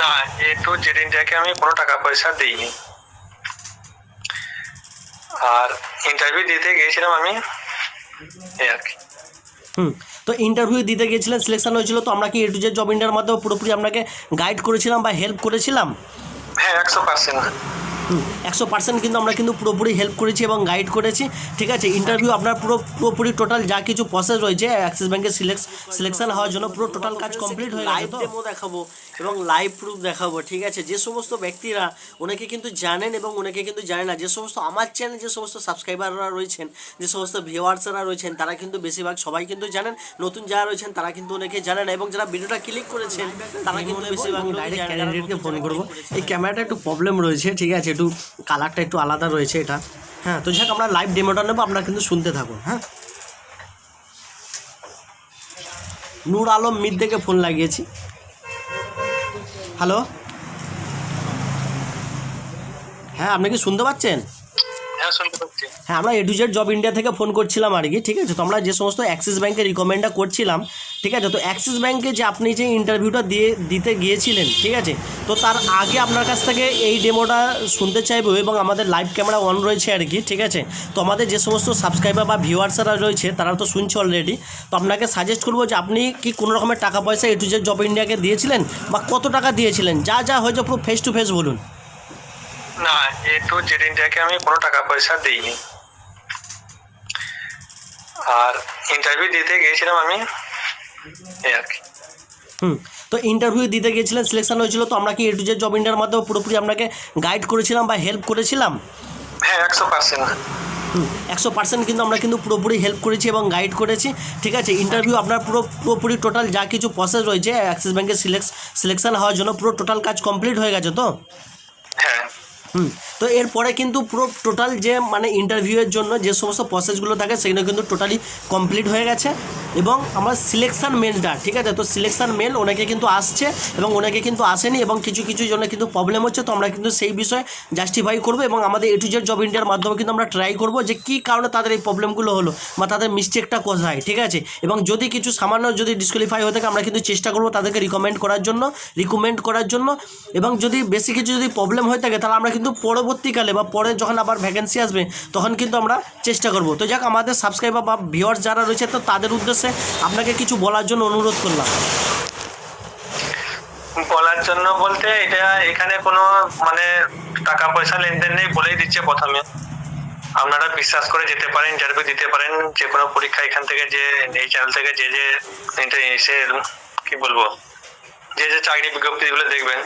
না জেড ইন্ডিয়াকে আমি কোনো টাকা পয়সা দিইনি। আর ইন্টারভিউ দিতে গিয়েছিলাম আমি এই আর কি। হুম তো ইন্টারভিউ দিতে গিয়েছিলেন সিলেকশন হয়েছিল তো আমরা কি এ টু জেড জব ইন্ডিয়ার মাধ্যমে পুরোপুরি আপনাকে গাইড করেছিলাম বা হেল্প করেছিলাম? হ্যাঁ একশো পার্সেন্ট হুম একশো পার্সেন্ট কিন্তু আমরা কিন্তু পুরোপুরি হেল্প করেছি এবং গাইড করেছি। ঠিক আছে ইন্টারভিউ আপনার পুরো পুরোপুরি টোটাল যা কিছু প্রসেস রয়েছে অ্যাক্সিস ব্যাংকের সিলেক্ট সিলেকশন হওয়ার জন্য পুরো টোটাল কাজ কমপ্লিট হয়ে লাইভ ডেমো দেখাবো। এবং লাইভ প্রুফ দেখাবো ঠিক আছে? যে সমস্ত ব্যক্তিরা ওনাকে কিন্তু জানেন এবং ওনাকে কিন্তু জানে না যে সমস্ত আমার চ্যানেল যে সমস্ত সাবস্ক্রাইবাররা রয়েছেন যে সমস্ত ভিউয়ার্সরা রয়েছেন তারা কিন্তু বেশিরভাগ সবাই কিন্তু জানেন। নতুন যারা রয়েছেন তারা কিন্তু ওনাকে জানেন না এবং যারা ভিডিওটা ক্লিক করেছেন তারা কিন্তু বেশিরভাগ ক্যান্ডিডেটকে ফোন করব। এই ক্যামেরাটা একটু প্রবলেম রয়েছে ঠিক আছে? একটু কালারটা একটু আলাদা রয়েছে এটা। হ্যাঁ তো যাক আমরা লাইভ ডেমোটা নেব আপনারা কিন্তু শুনতে থাকুন হ্যাঁ? নূর আলম মিদ থেকে ফোন লাগিয়েছি। হ্যালো? হ্যাঁ আপনি কি শুনতে পাচ্ছেন? হ্যাঁ হ্যাঁ আমরা এডুজেট জব ইন্ডিয়া থেকে ফোন করছিলাম আর কি, ঠিক আছে? তো আমরা যে সমস্ত অ্যাক্সিস ব্যাংকে রিকমেন্ডটা করছিলাম, ঠিক আছে? তো অ্যাক্সিস ব্যাংকে যে আপনি যে ইন্টারভিউটা দিয়ে, দিতে গিয়েছিলেন, ঠিক আছে? তো তার আগে আপনার কাছ থেকে এই ডেমোটা শুনতে চাইব এবং আমাদের লাইভ ক্যামেরা অন রয়েছে আর কি, ঠিক আছে? তো আমাদের যে সমস্ত সাবস্ক্রাইবার বা ভিউয়ার্সরা রয়েছে তারা তো শুনছে অলরেডি তো আপনাকে সাজেস্ট করব যে আপনি কি কোনো রকমের টাকা পয়সা এডুজেট জব ইন্ডিয়াকে দিয়েছিলেন বা কত টাকা দিয়েছিলেন? যা যা হয়েছে পুরো ফেস টু ফেস বলুন। না এ টু জেড ইন্ডিয়াকে আমি কোনো টাকা পয়সা দিইনি। আর ইন্টারভিউ দিতে গিয়েছিলাম আমি এই আর কি। হুম তো ইন্টারভিউ দিতে গিয়েছিলেন সিলেকশন হয়েছিল তো আমরা কি এ টু জেড জব ইন্ডিয়ার মাধ্যমে পুরোপুরি আপনাকে গাইড করেছিলাম বা হেল্প করেছিলাম? হ্যাঁ একশো পার্সেন্ট হুম একশো পার্সেন্ট কিন্তু আমরা কিন্তু পুরোপুরি হেল্প করেছি এবং গাইড করেছি ঠিক আছে? ইন্টারভিউ আপনার পুরো পুরোপুরি টোটাল যা কিছু প্রসেস রয়েছে অ্যাক্সিস ব্যাঙ্কের সিলেক্ট সিলেকশন হওয়ার জন্য পুরো টোটাল কাজ কমপ্লিট হয়ে গেছে তো? হ্যাঁ। হুম তো এরপরে কিন্তু পুরো টোটাল যে মানে ইন্টারভিউয়ের জন্য যে সমস্ত প্রসেসগুলো থাকে, সেগুলো কিন্তু টোটালি কমপ্লিট হয়ে গেছে। এবং আমার সিলেকশন মেলটা ঠিক আছে? তো সিলেকশান মেল ওনাকে কিন্তু আসছে এবং ওনাকে কিন্তু আসেনি এবং কিছু কিছু জন্য কিন্তু প্রবলেম হচ্ছে। তো আমরা কিন্তু সেই বিষয়ে জাস্টিফাই করব এবং আমাদের এ টু জেড জব ইন্ডিয়ার মাধ্যমে কিন্তু আমরা ট্রাই করব যে কী কারণে তাদের এই প্রবলেমগুলো হলো বা তাদের মিস্টেকটা কোথায়, ঠিক আছে? এবং যদি কিছু সামান্য যদি ডিসকোয়ালিফাই হয়ে থাকে, আমরা কিন্তু চেষ্টা করব তাদেরকে রিকমেন্ড করার জন্য রিকমেন্ড করার জন্য। এবং যদি বেশি কিছু যদি প্রবলেম হয়ে থাকে, তাহলে আমরা কিন্তু পরবর্তীকালে বা পরে যখন আবার ভ্যাকেন্সি আসবে, তখন কিন্তু আমরা চেষ্টা করব। তো যাক, আমাদের সাবস্ক্রাইবার বা ভিউয়ার্স যারা রয়েছে, তো তাদের উদ্দেশ্যে আপনাকে কিছু বলার জন্য অনুরোধ করলাম। বলার জন্য বলতে এটা এখানে কোনো মানে টাকা পয়সা লেনদেন নেই বলেই দিচ্ছে প্রথমে। আপনারা বিশ্বাস করে যেতে পারেন ইন্টারভিউ দিতে পারেন যে কোনো পরীক্ষা এখান থেকে যে, এই চ্যানেল থেকে যে যে এসে, কি বলব, যে যে চাকরি বিজ্ঞপ্তিগুলো দেখবেন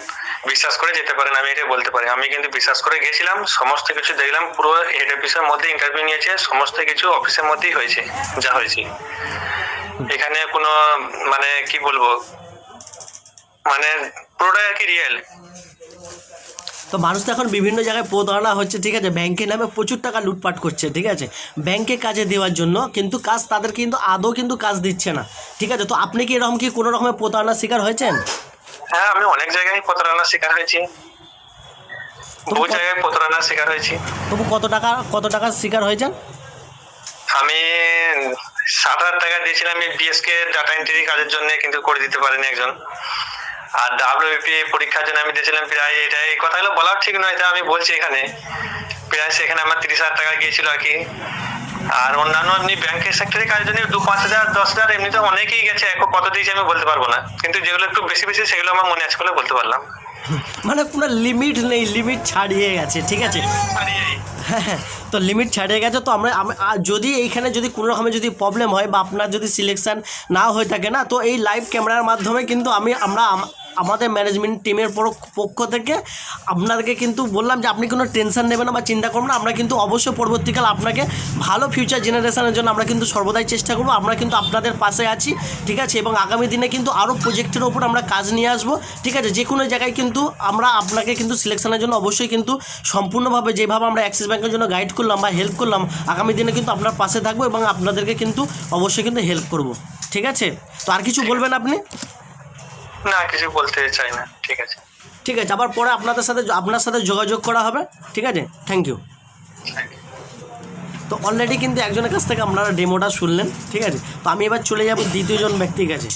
বিশ্বাস করে যেতে পারেন, আমি এটা বলতে পারি। আমি কিন্তু বিশ্বাস করে গেছিলাম সমস্ত কিছু দেখলাম, পুরো হেড অফিসের মধ্যে ইন্টারভিউ নিয়েছে, সমস্ত কিছু অফিসের মধ্যেই হয়েছে, যা হয়েছে। এখানে কোনো মানে কি বলব মানে পুরোটাই আর কি রিয়েল তো মানুষ তো এখন বিভিন্ন জায়গায় প্রতারণা হচ্ছে, ঠিক আছে? ব্যাংকের নামে প্রচুর টাকা লুটপাট করছে, ঠিক আছে? ব্যাংকে কাজে দেওয়ার জন্য কিন্তু কাজ তাদের কিন্তু আদৌ কিন্তু কাজ দিচ্ছে না, ঠিক আছে? তো আপনি কি এরকম কি কোনো রকমের প্রতারণার শিকার হয়েছেন? হ্যাঁ আমি অনেক জায়গায় প্রতারণার শিকার হয়েছি। বহু জায়গায় প্রতারণার শিকার হয়েছি। তবু কত টাকা কত টাকার শিকার হয়েছেন? আমি সাত হাজার টাকা দিয়েছিলাম আমি বিএসকে ডাটা এন্ট্রি কাজের জন্য কিন্তু করে দিতে পারেনি একজন। আর ডাব্লিউপি পরীক্ষার জন্য আমি দিয়েছিলাম প্রায়, এটা এই কথাগুলো বলা ঠিক নয় তা আমি বলছি এখানে। প্রায় সেখানে আমার তিরিশ হাজার টাকা গিয়েছিল আর কি। আর অন্যান্য এমনি ব্যাংকের সেক্টরে কাজের জন্য দু পাঁচ হাজার, দশ হাজার এমনিতে অনেকেই গেছে, এখন কত দিয়েছে আমি বলতে পারব না। কিন্তু যেগুলো একটু বেশি বেশি, সেগুলো আমার মনে আছে বলে বলতে পারলাম। মানে কোনো লিমিট নেই লিমিট ছাড়িয়ে গেছে, ঠিক আছে? হ্যাঁ তো লিমিট ছাড়িয়ে গেছে, তো আমরা, আম- যদি এইখানে যদি কোনো রকমের যদি প্রবলেম হয় বা আপনার যদি সিলেকশন না হয়ে থাকে না, তো এই লাইভ ক্যামেরার মাধ্যমে কিন্তু আমি, আমরা, আম- আমাদের ম্যানেজমেন্ট টিমের পক্ষ থেকে আপনাদেরকে কিন্তু বললাম যে আপনি কোনো টেনশন নেবেন না বা চিন্তা করবেন না। আমরা কিন্তু অবশ্যই পরবর্তীকাল আপনাকে ভালো ফিউচার জেনারেশনের জন্য আমরা কিন্তু সর্বদাই চেষ্টা করব। আমরা কিন্তু আপনাদের পাশে আছি, ঠিক আছে? এবং আগামী দিনে কিন্তু আরও প্রজেক্টের ওপর আমরা কাজ নিয়ে আসব, ঠিক আছে? যে কোনো জায়গায় কিন্তু আমরা আপনাকে কিন্তু সিলেকশনের জন্য অবশ্যই কিন্তু সম্পূর্ণভাবে যেভাবে আমরা অ্যাক্সিস ব্যাংকের জন্য গাইড করলাম বা হেল্প করলাম, আগামী দিনে কিন্তু আপনার পাশে থাকব এবং আপনাদেরকে কিন্তু অবশ্যই কিন্তু হেল্প করব, ঠিক আছে? তো আর কিছু বলবেন আপনি? না কিছু বলতে চাই না ঠিক আছে। ঠিক আছে আবার পরে আপনাদের সাথে আপনার সাথে যোগাযোগ করা হবে ঠিক আছে? থ্যাংক ইউ তো অলরেডি কিন্তু একজনের কাছ থেকে আপনারা ডেমোটা শুনলেন ঠিক আছে? তো আমি এবার চলে যাব দ্বিতীয়জন ব্যক্তির কাছে।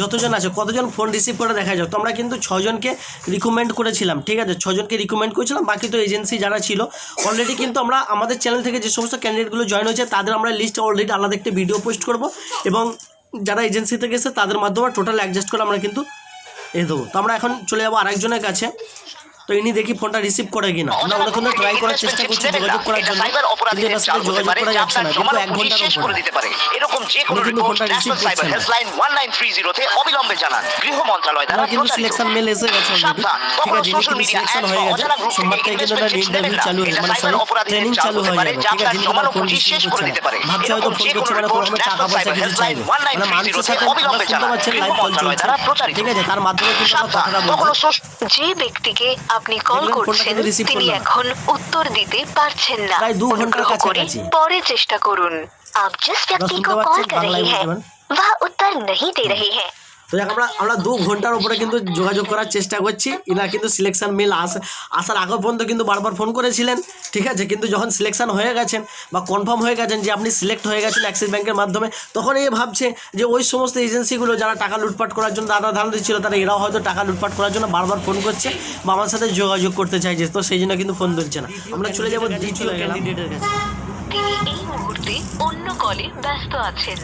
যতজন আছে কতজন ফোন রিসিভ করে দেখা যাক। তো আমরা কিন্তু ছজনকে রিকমেন্ড করেছিলাম ঠিক আছে? ছজনকে রিকমেন্ড করেছিলাম বাকি তো এজেন্সি যারা ছিল অলরেডি কিন্তু আমরা আমাদের চ্যানেল থেকে যে সমস্ত ক্যান্ডিডেটগুলো জয়েন হয়েছে তাদের আমরা লিস্ট অলরেডি আলাদা একটা ভিডিও পোস্ট করব এবং যারা এজেন্সি থেকে এসে তাদের মাধ্যমে টোটাল অ্যাডজাস্ট করে আমরা কিন্তু এ দেবো তো আমরা এখন চলে যাব আরেকজনের কাছে। তো ইনি দেখি ফোনটা রিসিভ করে কিনা। আমরা অনেকক্ষণ ট্রাই করার চেষ্টা করছি যোগাযোগ করার জন্য। কিন্তু এটার সাথে যোগাযোগ করা যাচ্ছে না কিন্তু এক ঘণ্টার শেষ করে উপরে দিতে পারে। এরকম যে কোনো রিপোর্ট ফোনটা receive ন্যাশনাল সাইবার হেল্পলাইন 1930 তে অবিলম্বে জানান। গৃহ মন্ত্রণালয় দ্বারা আমার কিন্তু সিলেকশন মেল এসে গেছে ঠিক আছে social কিন্তু সিলেকশন হয়ে গেছে। সোমবার থেকে কিন্তু investment ইন্টারভিউ চালু হয়ে মানে সরি ট্রেনিং চালু হয়ে যাবে। ঠিক আছে আপনার যিনি ফোন রিসিভ শেষ করে দিতে পারে। ভাবছে হয়তো ফোন করছে মানে কোনো report টাকা পয়সা কিছু চাইবে। মানে 1930 মানুষের সাথে অবিলম্বে জানান। গৃহ মন্ত্রণালয় দ্বারা প্রচারিত। ঠিক আছে তার মাধ্যমে কিন্তু আমরা কথাটা social যে ব্যক্তিকে আপনি কল দেখবেন ফোনটা করছেন কিন্তু receive তিনি করলো না। এখন উত্তর দিতে পারছেন না প্রায় দু ঘন্টার অনুগ্রহ করে কাছাকাছি। পরে চেষ্টা করুন आप जिस व्यक्ति सुनते को बच्चे कॉल कर बांग्ला रही में हैं जीवन। वह उत्तर नहीं दे रहे हैं তো যাক আমরা আমরা দু ঘণ্টার উপরে কিন্তু যোগাযোগ করার চেষ্টা করছি। ইনা কিন্তু সিলেকশন মেল আস আসার আগে পর্যন্ত কিন্তু বারবার ফোন করেছিলেন ঠিক আছে? কিন্তু যখন সিলেকশন হয়ে গেছেন বা কনফার্ম হয়ে গেছেন যে আপনি সিলেক্ট হয়ে গেছেন অ্যাক্সিস ব্যাংকের মাধ্যমে তখন এই ভাবছে যে ওই সমস্ত এজেন্সিগুলো যারা টাকা লুটপাট করার জন্য দাদা ধান দিচ্ছিল তারা এরাও হয়তো টাকা লুটপাট করার জন্য বারবার ফোন করছে বা আমার সাথে যোগাযোগ করতে চাইছে। তো সেই জন্য কিন্তু ফোন ধরছে না। আমরা চলে যাব দ্বিতীয় ক্যান্ডিডেটের কাছে। তিনি এই মুহূর্তে অন্য কলে ব্যস্ত আছেন।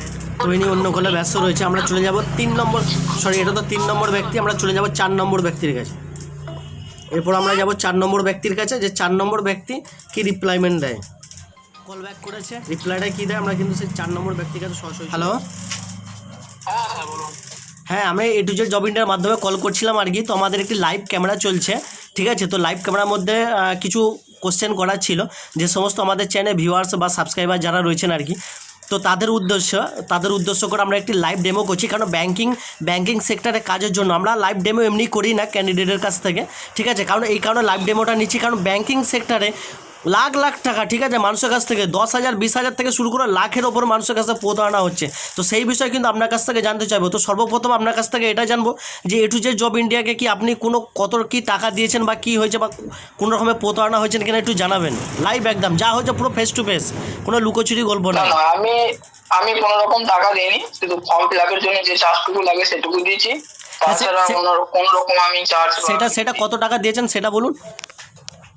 ইনি অন্য কলে ব্যস্ত রয়েছে আমরা চলে যাব তিন নম্বর সরি এটা তো তিন নম্বর ব্যক্তি আমরা চলে যাব চার নম্বর ব্যক্তির কাছে। এরপর আমরা যাব চার নম্বর ব্যক্তির কাছে যে চার নম্বর ব্যক্তি কি রিপ্লাইমেন্ট দেয়? কল ব্যাক করেছে রিপ্লাইটা কি দেয় আমরা কিন্তু সেই চার নম্বর ব্যক্তির কাছে সরাসরি হ্যালো হ্যাঁ আমি এ টু জেড জব ইন্ডিয়ার মাধ্যমে কল করছিলাম আর কি তো আমাদের একটি লাইভ ক্যামেরা চলছে ঠিক আছে? তো লাইভ ক্যামেরার মধ্যে কিছু কোশ্চেন করা ছিল যে সমস্ত আমাদের চ্যানেল ভিউয়ার্স বা সাবস্ক্রাইবার যারা রয়েছেন আর কি, তো তাদের উদ্দেশ্য তাদের উদ্দেশ্য করে আমরা একটি লাইভ ডেমো করছি। কারণ ব্যাঙ্কিং ব্যাঙ্কিং সেক্টরে কাজের জন্য। আমরা লাইভ ডেমো এমনি করি না ক্যান্ডিডেটের কাছ থেকে। ঠিক আছে? কারণ এই কারণে লাইভ ডেমোটা নিচ্ছি। কারণ ব্যাঙ্কিং সেক্টরে লাখ লাখ টাকা ঠিক আছে? মানুষের কাছ থেকে দশ হাজার বিশ হাজার থেকে শুরু করে লাখের ওপর মানুষের কাছে প্রতারণা হচ্ছে। তো সেই বিষয়ে কিন্তু আপনার কাছ থেকে জানতে চাইব। তো সর্বপ্রথম আপনার কাছ থেকে এটা জানব যে এ টু জে জব ইন্ডিয়াকে কি আপনি কোনো কত কি টাকা দিয়েছেন বা কি হয়েছে বা কোনো রকমের প্রতারণা হয়েছে কিনা একটু জানাবেন। লাইভ একদম। যা হয়েছে পুরো ফেস টু ফেস কোনো লুকোচুরি গল্প না আমি আমি কোনো রকম টাকা দিইনি। শুধু ফর্ম ফিল আপের জন্য যে চার্জটুকু লাগে সেটুকু দিয়েছি। তাছাড়া সে- কোনো কোনো রকম আমি চার্জ সেটা সেটা কত টাকা দিয়েছেন সেটা বলুন।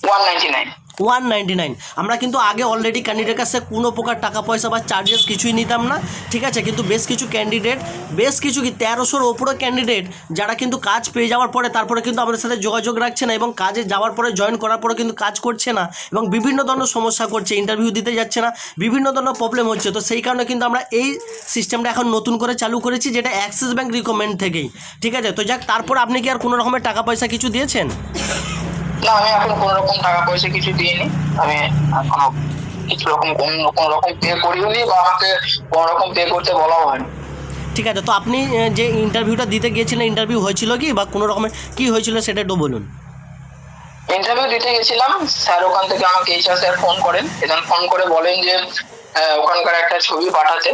ওয়ান নাইনটি নাইন ওয়ান আমরা কিন্তু আগে অলরেডি ক্যান্ডিডেট কাছে কোনো প্রকার টাকা, পয়সা বা চার্জেস কিছুই নিতাম না, ঠিক আছে? কিন্তু বেশ কিছু ক্যান্ডিডেট বেশ কিছু কি তেরোশোর ওপরে ক্যান্ডিডেট যারা কিন্তু কাজ পেয়ে যাওয়ার পরে তারপরে কিন্তু আমাদের সাথে যোগাযোগ রাখছে না এবং কাজে যাওয়ার পরে জয়েন করার পরে কিন্তু কাজ করছে না এবং বিভিন্ন ধরনের সমস্যা করছে ইন্টারভিউ দিতে যাচ্ছে না, বিভিন্ন ধরনের প্রবলেম হচ্ছে। তো সেই কারণে কিন্তু আমরা এই সিস্টেমটা এখন নতুন করে চালু করেছি, যেটা অ্যাক্সিস ব্যাঙ্ক রিকমেন্ড থেকেই। ঠিক আছে? তো যাক, তারপর আপনি কি আর কোনো রকমের টাকা, পয়সা কিছু দিয়েছেন? না আমি এখন কোনো রকম টাকা পয়সা কিছু দিইনি। আমি এখনও কিছু রকম কোনো রকম পে করিওনি বা আমাকে কোনো রকম পে করতে বলাও হয়নি। ঠিক আছে তো আপনি যে ইন্টারভিউটা দিতে গিয়েছিলেন ইন্টারভিউ হয়েছিল কি বা কোনো রকমের কি হয়েছিল সেটা একটু বলুন। ইন্টারভিউ দিতে গেছিলাম স্যার ওখান থেকে আমাকে এইচআর স্যার ফোন করেন। এবং ফোন করে বলেন যে ওখানকার একটা ছবি পাঠাতে।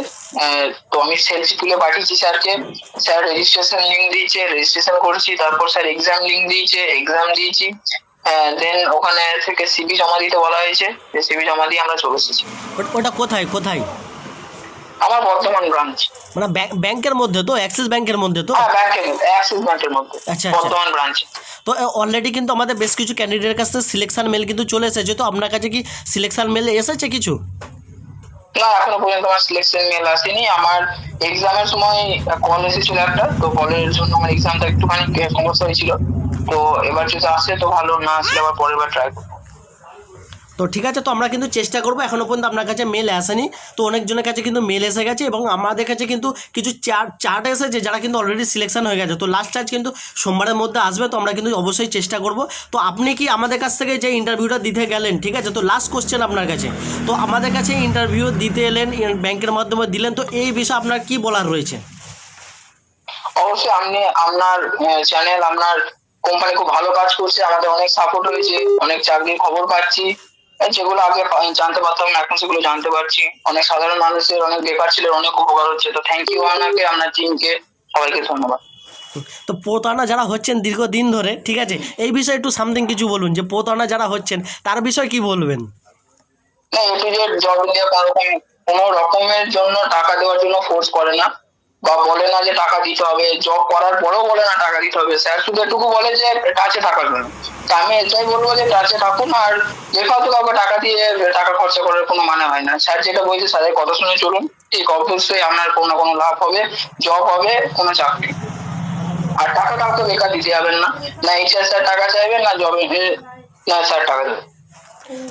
তো আমি সেলফি তুলে পাঠিয়েছি স্যারকে। স্যার রেজিস্ট্রেশন লিঙ্ক দিয়েছে রেজিস্ট্রেশন করেছি তারপর স্যার এক্সাম লিঙ্ক দিয়েছে এক্সাম দিয়েছি। দেন ওখানে থেকে সিবি জমা দিতে বলা হয়েছে। যে সিবি জমা দিয়ে আমরা চলে এসেছি। ওটা কোথায় কোথায়? আমার বর্ধমান ব্রাঞ্চ মানে ব্যাংকের মধ্যে তো? অ্যাক্সিস ব্যাংকের মধ্যে তো? হ্যাঁ অ্যাক্সিস ব্যাংকের মধ্যে। আচ্ছা, আচ্ছা। বর্ধমান ব্রাঞ্চে তো অলরেডি কিন্তু আমাদের বেশ কিছু ক্যান্ডিডেটের কাছ থেকে সিলেকশন মেল কিন্তু চলে এসেছে। তো আপনার কাছে কি সিলেকশন মেল এসেছে কিছু? না এখনও পর্যন্ত আমার সিলেকশন মেল আসেনি। আমার এক্সামের সময় কল এসেছিল একটা। তো কলের জন্য আমার এক্সামটা একটুখানি সমস্যা হয়েছিল। তো এবার যদি আসে তো ভালো না আসলে আবার পরের বার ট্রাই করব। তো ঠিক আছে তো আমরা কিন্তু চেষ্টা করব এখনও পর্যন্ত আপনার কাছে মেল আসেনি। তো অনেকজনের কাছে কিন্তু মেল এসে গেছে এবং আমাদের কাছে কিন্তু কিছু চার্ট চার্ট এসেছে যারা কিন্তু অলরেডি সিলেকশন হয়ে গেছে। তো লাস্ট চার্জ কিন্তু সোমবারের মধ্যে আসবে তো আমরা কিন্তু অবশ্যই চেষ্টা করব। তো আপনি কি আমাদের কাছ থেকে যে ইন্টারভিউটা দিতে গেলেন ঠিক আছে? তো লাস্ট কোশ্চেন আপনার কাছে। তো আমাদের কাছে ইন্টারভিউ দিতে এলেন ব্যাংকের মাধ্যমে দিলেন তো এই বিষয়ে আপনার কি বলার রয়েছে? অবশ্যই আপনি আপনার চ্যানেল আপনার কোম্পানি খুব ভালো কাজ করছে আমাদের অনেক সাপোর্ট হয়েছে অনেক চাকরির খবর পাচ্ছি। যেগুলো আগে জানতে পারতাম না এখন সেগুলো জানতে পারছি। অনেক সাধারণ মানুষের অনেক বেকার ছিল অনেক উপকার হচ্ছে। তো থ্যাংক ইউ আপনাকে আপনার টিমকে সবাইকে ধন্যবাদ। তো প্রতারণা যারা হচ্ছেন দীর্ঘদিন ধরে ঠিক আছে? এই বিষয়ে একটু সামথিং কিছু বলুন যে প্রতারণা যারা হচ্ছেন তার বিষয়ে কি বলবেন? না A to Z job India কোনো কোনো রকমের জন্য টাকা দেওয়ার জন্য ফোর্স করে না। বা বলে না যে টাকা দিতে হবে জব করার পরেও বলে না টাকা দিতে হবে। স্যার শুধু এটুকু বলে যে টাচে থাকার জন্য। তা আমি এটাই বলব যে টাচে থাকুন আর বেফালতু কাউকে টাকা দিয়ে টাকা খরচা করার কোনো মানে হয় না। স্যার যেটা বলছে, স্যারের কথা শুনে চলুন। ঠিক অবশ্যই আপনার কোনো না কোনো লাভ হবে জব হবে, কোনো চাকরি। আর টাকা কাউকে বেকার দিতে যাবেন না। না এইচআর স্যার টাকা চাইবেন, না জবে না স্যার টাকা দেবেন।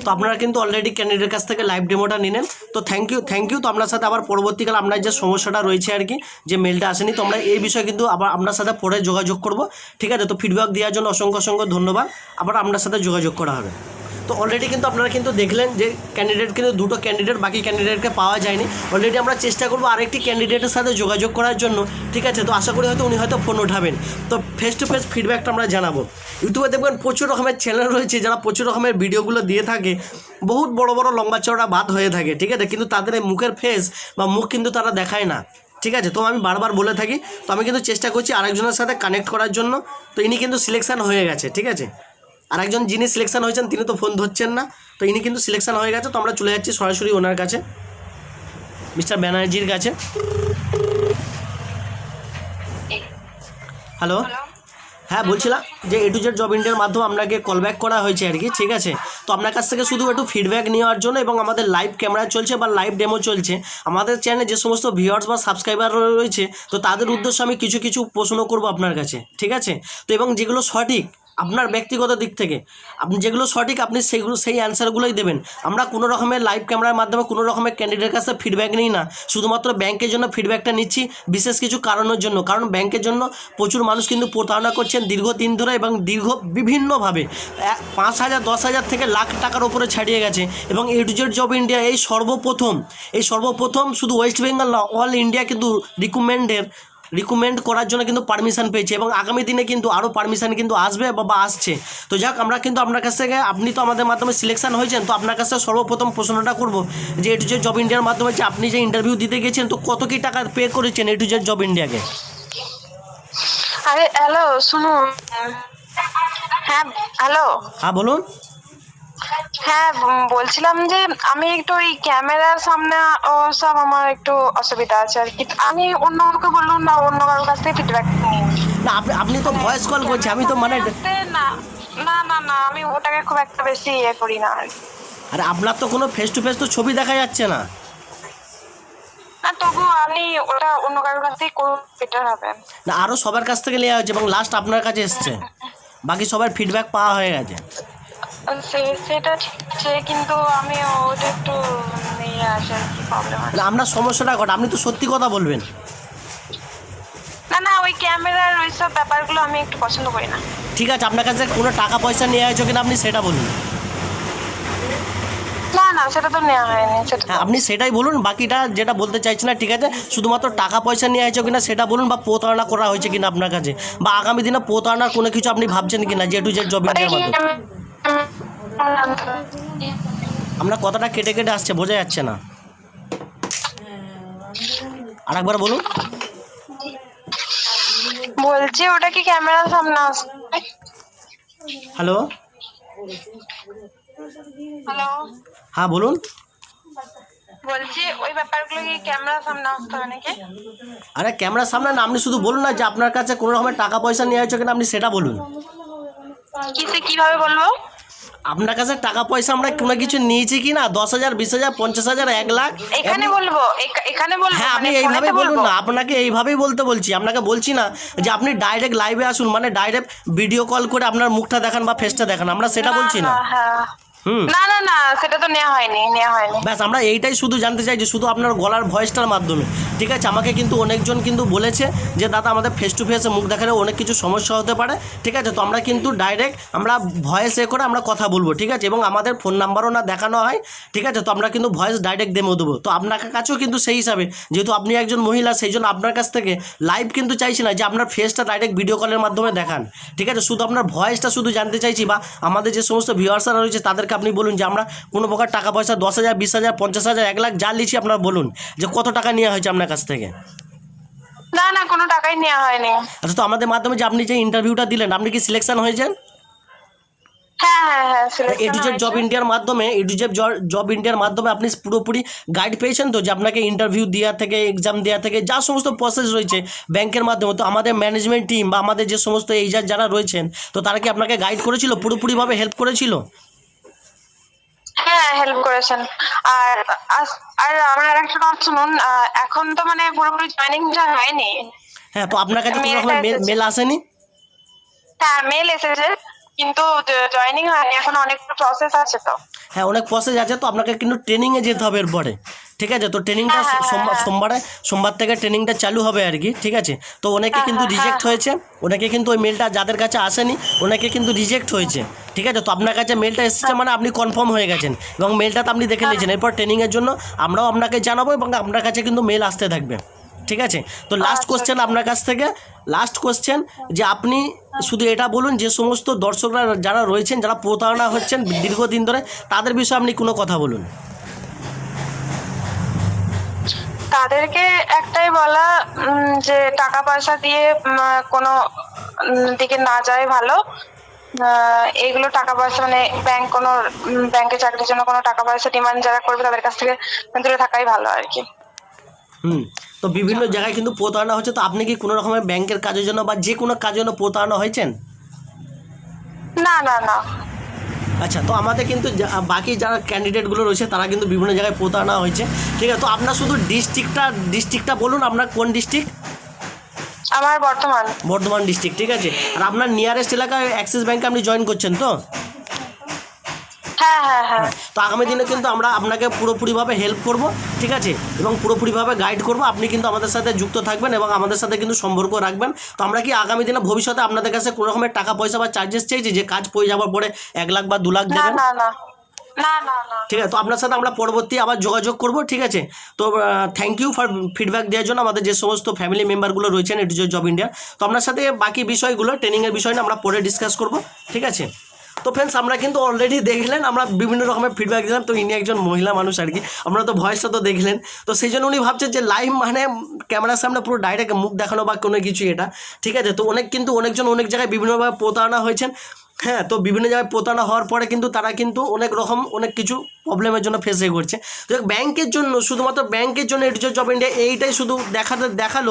তো আপনারা কিন্তু অলরেডি ক্যান্ডিডেটের কাছ থেকে লাইভ ডেমোটা নিলেন তো থ্যাংক ইউ থ্যাংক ইউ তো আপনার সাথে আবার পরবর্তীকালে আপনার যে সমস্যাটা রয়েছে আর কি, যে মেলটা আসেনি, তো আমরা এই বিষয়ে কিন্তু আবার আপনার সাথে পরে যোগাযোগ করব। ঠিক আছে? তো ফিডব্যাক দেওয়ার জন্য অসংখ্য অসংখ্য ধন্যবাদ। আবার আপনার সাথে যোগাযোগ করা হবে। তো অলরেডি কিন্তু আপনারা কিন্তু দেখলেন যে ক্যান্ডিডেট কিন্তু দুটো ক্যান্ডিডেট বাকি ক্যান্ডিডেটকে পাওয়া যায়নি। অলরেডি আমরা চেষ্টা করব আরেকটি ক্যান্ডিডেটের সাথে যোগাযোগ করার জন্য। ঠিক আছে? তো আশা করি হয়তো উনি হয়তো ফোন উঠাবেন তো ফেস টু ফেস ফিডব্যাকটা আমরা জানাব। ইউটিউবে দেখবেন প্রচুর রকমের চ্যানেল রয়েছে, যারা প্রচুর রকমের ভিডিওগুলো দিয়ে থাকে। বহুত বড় বড় লম্বা চওড়া বাদ হয়ে থাকে। ঠিক আছে? কিন্তু তাদের এই মুখের ফেস বা মুখ কিন্তু তারা দেখায় না। ঠিক আছে? তো আমি বারবার বলে থাকি, তো আমি কিন্তু চেষ্টা করছি আরেকজনের সাথে কানেক্ট করার জন্য। তো ইনি কিন্তু সিলেকশান হয়ে গেছে। ঠিক আছে? আরেকজন যিনি সিলেকশন হয়েছেন তিনি তো ফোন ধরছেন না। তো ইনি কিন্তু সিলেকশান হয়ে গেছে তো আমরা চলে যাচ্ছি সরাসরি ওনার কাছে মিস্টার ব্যানার্জির কাছে। হ্যালো হ্যাঁ বলছিলাম যে এ টু জেড জব ইন্ডিয়ার মাধ্যমে আপনাকে কল ব্যাক করা হয়েছে আর কি ঠিক আছে? তো আপনার কাছ থেকে শুধু একটু ফিডব্যাক নেওয়ার জন্য এবং আমাদের লাইভ ক্যামেরা চলছে বা লাইভ ডেমো চলছে আমাদের চ্যানেলে যে সমস্ত ভিউয়ার্স বা সাবস্ক্রাইবার রয়েছে তো তাদের উদ্দেশ্যে আমি কিছু কিছু প্রশ্ন করব আপনার কাছে ঠিক আছে? তো এবং যেগুলো সঠিক আপনার ব্যক্তিগত দিক থেকে। আপনি যেগুলো সঠিক, আপনি সেইগুলো সেই অ্যান্সারগুলোই দেবেন। আমরা কোনো রকমের লাইভ ক্যামেরার মাধ্যমে কোনো রকমের ক্যান্ডিডেটের কাছে ফিডব্যাক নিই না। শুধুমাত্র ব্যাংকের জন্য ফিডব্যাকটা নিচ্ছি, বিশেষ কিছু কারণের জন্য। কারণ ব্যাংকের জন্য প্রচুর মানুষ কিন্তু প্রতারণা করছেন দীর্ঘদিন ধরে এবং দীর্ঘ বিভিন্নভাবে। পাঁচ হাজার, দশ হাজার থেকে লাখ টাকার ওপরে ছাড়িয়ে গেছে। এবং A to Z job India এই সর্বপ্রথম এই সর্বপ্রথম শুধু ওয়েস্ট বেঙ্গল না অল ইন্ডিয়া কিন্তু রিকমেন্ডের রিকমেন্ড করার জন্য কিন্তু পারমিশন পেয়েছে এবং আগামী দিনে কিন্তু আরও পারমিশন কিন্তু আসবে বা আসছে। তো যাক আমরা কিন্তু আপনার কাছ থেকে আপনি তো আমাদের মাধ্যমে সিলেকশন হয়েছেন তো আপনার কাছে সর্বপ্রথম প্রশ্নটা করব যে এটু জেড জব ইন্ডিয়ার মাধ্যমে যে আপনি যে ইন্টারভিউ দিতে গেছেন তো কত কি টাকা পে করেছেন এটু জেড জব ইন্ডিয়াকে আরে হ্যালো শুনুন। হ্যাঁ হ্যালো হ্যাঁ বলুন। হ্যাঁ বলছিলাম যে আমি একটু ওই ক্যামেরার সামনে ও সব আমার একটু অসুবিধা আছে আর কি। আমি অন্য কাউকে বললাম না অন্য কারোর কাছ থেকে ফিডব্যাক নিই। না আপনি আপনি তো ভয়েস কল করছেন আমি তো মানে না না না না আমি ওটাকে খুব একটা বেশি ইয়ে করি না আর আপনার তো কোনো ফেস টু ফেস তো ছবি দেখা যাচ্ছে না। না তবু আপনি ওটা অন্য কারোর কাছ থেকে করুন বেটার হবে। না আরও সবার কাছ থেকে নেওয়া হয়েছে এবং লাস্ট আপনার কাছে এসছে। বাকি সবার ফিডব্যাক পাওয়া হয়ে গেছে। সেটা ঠিক আছে কিন্তু আমি ওটা একটু কি প্রবলেম আছে? আপনার সমস্যাটা ঘটে আপনি তো সত্যি কথা বলবেন। না না ওই ক্যামেরার ওই সব ব্যাপারগুলো আমি একটু পছন্দ করি না। ঠিক আছে আপনার কাছে কোনো টাকা পয়সা নেওয়া হয়েছে কিনা আপনি সেটা বলুন। না না সেটা তো নেওয়া হয়নি সেটা হ্যাঁ আপনি সেটাই বলুন বাকিটা যেটা বলতে চাইছি না ঠিক আছে? শুধুমাত্র টাকা পয়সা নেওয়া হয়েছে কিনা সেটা বলুন বা প্রতারণা করা হয়েছে কিনা আপনার কাছে বা আগামী দিনে প্রতারণার কোনো কিছু আপনি ভাবছেন কিনা যে টু জেড জব ইন্ডিয়ার মাধ্যমে? আমরা কথাটা কেটে কেটে আসছে বোঝা যাচ্ছে না। আর একবার বলুন। বলছি ওটা কি ক্যামেরার সামনে আসবে হ্যালো? হ্যালো? হ্যাঁ বলুন। বলছি ওই ব্যাপারগুলো কি ক্যামেরার সামনে আসতে হবে নাকি? আরে ক্যামেরার সামনে না আপনি শুধু বলুন না যে আপনার কাছে কোনো রকমের টাকা পয়সা নিয়ে হয়েছে কিনা আপনি সেটা বলুন। কিসে কীভাবে বলব? আপনার কাছে টাকা পয়সা আমরা কোনো কিছু নিয়েছি কি না? দশ হাজার বিশ হাজার পঞ্চাশ হাজার এক লাখ? এখানে বলব এখানে বলব হ্যাঁ আপনি এইভাবে এইভাবেই বলুন না আপনাকে এইভাবেই বলতে বলছি। আপনাকে বলছি না যে আপনি ডাইরেক্ট লাইভে আসুন মানে ডাইরেক্ট ভিডিও কল করে আপনার মুখটা দেখান বা ফেসটা দেখান আমরা সেটা বলছি না হ্যাঁ। না না না সেটা তো নেওয়া হয়নি নেওয়া হয়নি। ব্যাস আমরা এইটাই শুধু জানতে চাই যে শুধু আপনার গলার ভয়েসটার মাধ্যমে। ঠিক আছে আমাকে কিন্তু অনেকজন কিন্তু বলেছে যে দাদা আমাদের ফেস টু ফেসে মুখ দেখালে অনেক কিছু সমস্যা হতে পারে। ঠিক আছে তো আমরা কিন্তু ডাইরেক্ট আমরা ভয়েস এ করে আমরা কথা বলব ঠিক আছে? এবং আমাদের ফোন নাম্বারও না দেখানো হয় ঠিক আছে? তো আমরা কিন্তু ভয়েস ডাইরেক্ট ডেমো দেবো। তো আপনার কাছেও কিন্তু সেই হিসাবে যেহেতু আপনি একজন মহিলা সেই জন্য আপনার কাছ থেকে লাইভ কিন্তু চাইছি না যে আপনার ফেসটা ডাইরেক্ট ভিডিও কলের মাধ্যমে দেখান। ঠিক আছে শুধু আপনার ভয়েসটা শুধু জানতে চাইছি বা আমাদের যে সমস্ত ভিউয়ার্সরা রয়েছে তাদেরকে আপনি বলুন যে আমরা কোনো প্রকার টাকা পয়সা দশ হাজার বিশ হাজার পঞ্চাশ হাজার এক লাখ যা লিছি আপনার বলুন যে কত টাকা নেওয়া হয়েছে আপনার কাছ থেকে? না না কোনো টাকাই নেওয়া হয়নি। আচ্ছা তো আমাদের মাধ্যমে যে আপনি যে ইন্টারভিউটা দিলেন আপনি কি সিলেকশন হয়েছেন? হ্যাঁ হ্যাঁ হ্যাঁ এডুজেড জব ইন্ডিয়ার মাধ্যমে এডুজেড জব ইন্ডিয়ার মাধ্যমে আপনি পুরোপুরি গাইড পেয়েছেন তো যে আপনাকে ইন্টারভিউ দেওয়া থেকে এক্সাম দেওয়া থেকে যা সমস্ত প্রসেস রয়েছে ব্যাংকের মাধ্যমে তো আমাদের ম্যানেজমেন্ট টিম বা আমাদের যে সমস্ত এইজার যারা রয়েছেন তো তারা কি আপনাকে গাইড করেছিল পুরোপুরিভাবে হেল্প করেছিল? হ্যাঁ হেল্প করেছেন। আর আর আমার আরেকটা কথা শুনুন এখন তো মানে পুরোপুরি জয়েনিংটা হয়নি। হ্যাঁ তো আপনার কাছে কোনো মেল মেল আসেনি? হ্যাঁ মেল এসেছে কিন্তু জয়েনিং হয়নি এখন অনেক প্রসেস আছে তো। হ্যাঁ অনেক প্রসেস আছে তো আপনাকে কিন্তু ট্রেনিং এ যেতে হবে এরপরে। ঠিক আছে? তো ট্রেনিংটা হ্যাঁ, হ্যাঁ, সোমবার হ্যাঁ। সোমবারে সোমবার থেকে ট্রেনিংটা চালু হবে আর কি ঠিক আছে? তো অনেকে কিন্তু রিজেক্ট হ্যাঁ। হয়েছে অনেকে কিন্তু ওই মেলটা যাদের কাছে আসেনি অনেকে কিন্তু রিজেক্ট হয়েছে ঠিক আছে? তো আপনার কাছে মেলটা এসেছে মানে আপনি কনফার্ম হয়ে গেছেন এবং মেলটা তো আপনি দেখে নিয়েছেন। এরপর ট্রেনিংয়ের জন্য আমরাও আপনাকে জানাব এবং আপনার কাছে কিন্তু মেল আসতে থাকবে ঠিক আছে? তো লাস্ট আচ্ছা, কোশ্চেন আপনার কাছ থেকে লাস্ট কোশ্চেন যে আপনি শুধু এটা বলুন যে সমস্ত দর্শকরা যারা রয়েছেন যারা প্রতারণা হচ্ছেন দীর্ঘদিন ধরে তাদের বিষয়ে আপনি কোনো কথা বলুন। তাদেরকে একটাই বলা যে টাকা পয়সা দিয়ে কোনো দিকে না যায় ভালো। আহ, এইগুলো টাকা পয়সা মানে ব্যাংক কোনো ব্যাংকে চাকরির জন্য কোনো টাকা পয়সা ডিমান্ড যারা করবে তাদের কাছ থেকে দূরে থাকাই ভালো আর কি। হুম তো বিভিন্ন জায়গায় কিন্তু প্রতারণা হচ্ছে তো আপনি কি কোনো রকমের ব্যাংকের কাজের জন্য বা যে কোনো কাজের জন্য প্রতারণা হয়েছেন? না না না। আচ্ছা তো আমাদের কিন্তু বাকি যারা ক্যান্ডিডেটগুলো রয়েছে তারা কিন্তু বিভিন্ন জায়গায় প্রতারণা হয়েছে। ঠিক আছে তো আপনার শুধু ডিস্ট্রিক্টটা ডিস্ট্রিক্টটা বলুন আপনার কোন ডিস্ট্রিক্ট আমার বর্তমান। বর্ধমান ডিস্ট্রিক্ট ঠিক আছে? আর আপনার নিয়ারেস্ট এলাকায় অ্যাক্সিস ব্যাংকে আপনি জয়েন করছেন তো? হ্যাঁ হ্যাঁ হ্যাঁ। তো আগামী দিনে কিন্তু আমরা আপনাকে পুরোপুরিভাবে হেল্প করব ঠিক আছে? এবং পুরোপুরিভাবে গাইড করব। আপনি কিন্তু আমাদের সাথে যুক্ত থাকবেন এবং আমাদের সাথে কিন্তু সম্পর্ক রাখবেন। তো আমরা কি আগামী দিনে ভবিষ্যতে আপনাদের কাছে কোনো রকমের টাকা পয়সা বা চার্জেস চাইছি যে কাজ পেয়ে যাওয়ার পরে এক লাখ বা দু লাখ দেবেন? না না। ঠিক আছে তো আপনার সাথে আমরা পরবর্তী আবার যোগাযোগ করব ঠিক আছে? তো থ্যাংক ইউ ফর ফিডব্যাক দেওয়ার জন্য আমাদের যে সমস্ত ফ্যামিলি মেম্বারগুলো রয়েছেন এটি জব ইন্ডিয়া তো আপনার সাথে বাকি বিষয়গুলো ট্রেনিংয়ের বিষয় নিয়ে আমরা পরে ডিসকাস করব ঠিক আছে? তো ফ্রেন্ডস আমরা কিন্তু অলরেডি দেখলেন, আমরা বিভিন্ন রকমের ফিডব্যাক দিলাম। তো ইনি একজন মহিলা মানুষ আর কি। আমরা তো ভয়েসটা তো দেখলেন। তো সেই জন্য উনি ভাবছেন যে লাইভ মানে ক্যামেরার সামনে পুরো ডাইরেক্ট মুখ দেখানো বা কোনো কিছু এটা। ঠিক আছে? তো অনেক কিন্তু অনেকজন অনেক জায়গায় বিভিন্নভাবে প্রতারণা হয়েছেন। হ্যাঁ তো বিভিন্ন জায়গায় প্রতারণা হওয়ার পরে কিন্তু তারা কিন্তু অনেক রকম অনেক কিছু প্রবলেমের জন্য ফেসে করছে। তো ব্যাংকের জন্য, শুধুমাত্র ব্যাংকের জন্য এডিজর জব ইন্ডিয়া এইটাই শুধু দেখাতে, দেখাল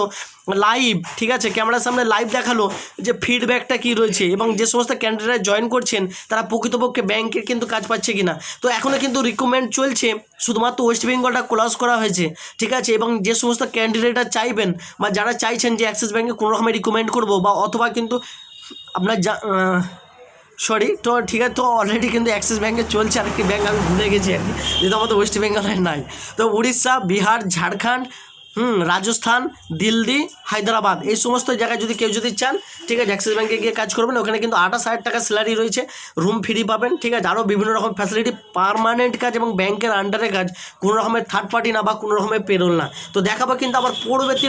লাইভ ঠিক আছে? ক্যামেরার সামনে লাইভ দেখাল যে ফিডব্যাকটা কী রয়েছে এবং যে সমস্ত ক্যান্ডিডেট জয়েন করছেন, তারা প্রকৃতপক্ষে ব্যাংকের কিন্তু কাজ পাচ্ছে কিনা? তো এখনও কিন্তু রিক্রুটমেন্ট চলছে, শুধুমাত্র ওয়েস্ট বেঙ্গলটা ক্লোজ করা হয়েছে, ঠিক আছে? এবং যে সমস্ত ক্যান্ডিডেটরা চাইবেন বা যারা চাইছেন যে অ্যাক্সিস ব্যাঙ্কে কোনো রকমের রিকমেন্ড করব বা অথবা কিন্তু আপনার যা সরি তো ঠিক আছে, তো অলরেডি কিন্তু অ্যাক্সিস ব্যাঙ্কে চলছে আরেকটি ব্যাঙ্ক আমি ভুলে গেছি আর কি। যেহেতু আমাদের ওয়েস্ট বেঙ্গলের নাই। তো উড়িষ্যা, বিহার, ঝাড়খণ্ড হুম, রাজস্থান, দিল্লি, হায়দ্রাবাদ, এই সমস্ত জায়গায় যদি কেউ যদি চান, ঠিক আছে অ্যাক্সিস ব্যাঙ্কে গিয়ে কাজ করবেন, ওখানে কিন্তু আঠাশ হাজার টাকা স্যালারি রয়েছে রুম ফ্রি পাবেন, ঠিক আছে আরও বিভিন্ন রকম ফ্যাসিলিটি পারমানেন্ট কাজ এবং ব্যাংকের আন্ডারে কাজ, কোনো রকমের থার্ড পার্টি না বা কোনো রকমের পেরোল না। তো দেখাবো কিন্তু আবার পরবর্তী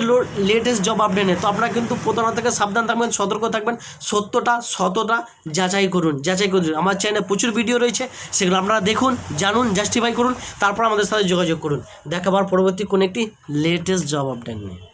লেটেস্ট জব আপডেটে তো আপনারা কিন্তু প্রতারণা থেকে সাবধান থাকবেন, সতর্ক থাকবেন, সত্যটা, সততা যাচাই করুন যাচাই করুন আমার চ্যানেলে প্রচুর ভিডিও রয়েছে, সেগুলো আপনারা দেখুন, জানুন জাস্টিফাই করুন, তারপর আমাদের সাথে যোগাযোগ করুন। দেখাবার পরবর্তী কোনো একটি লেটেস্ট জব আপডেট নিয়ে।